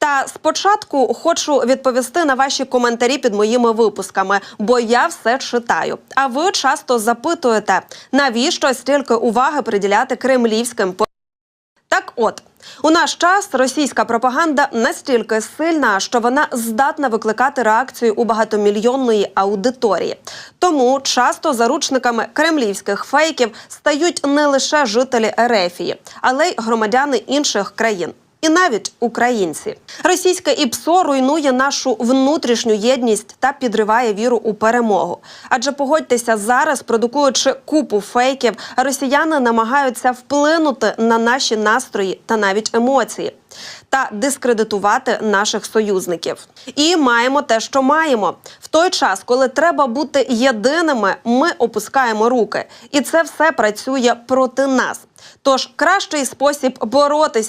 Та спочатку хочу відповісти на ваші коментарі під моїми випусками, бо я все читаю. А ви часто запитуєте, навіщо стільки уваги приділяти кремлівським так от. У наш час російська пропаганда настільки сильна, що вона здатна викликати реакцію у багатомільйонної аудиторії. Тому часто заручниками кремлівських фейків стають не лише жителі Ерефії, але й громадяни інших країн. І навіть українці російське ІПСО руйнує нашу внутрішню єдність та підриває віру у перемогу. Адже погодьтеся зараз, продукуючи купу фейків, росіяни намагаються вплинути на наші настрої та навіть емоції. Та дискредитувати наших союзників. І маємо те, що маємо. В той час, коли треба бути єдиними, ми опускаємо руки, і це все працює проти нас. Тож кращий спосіб боротися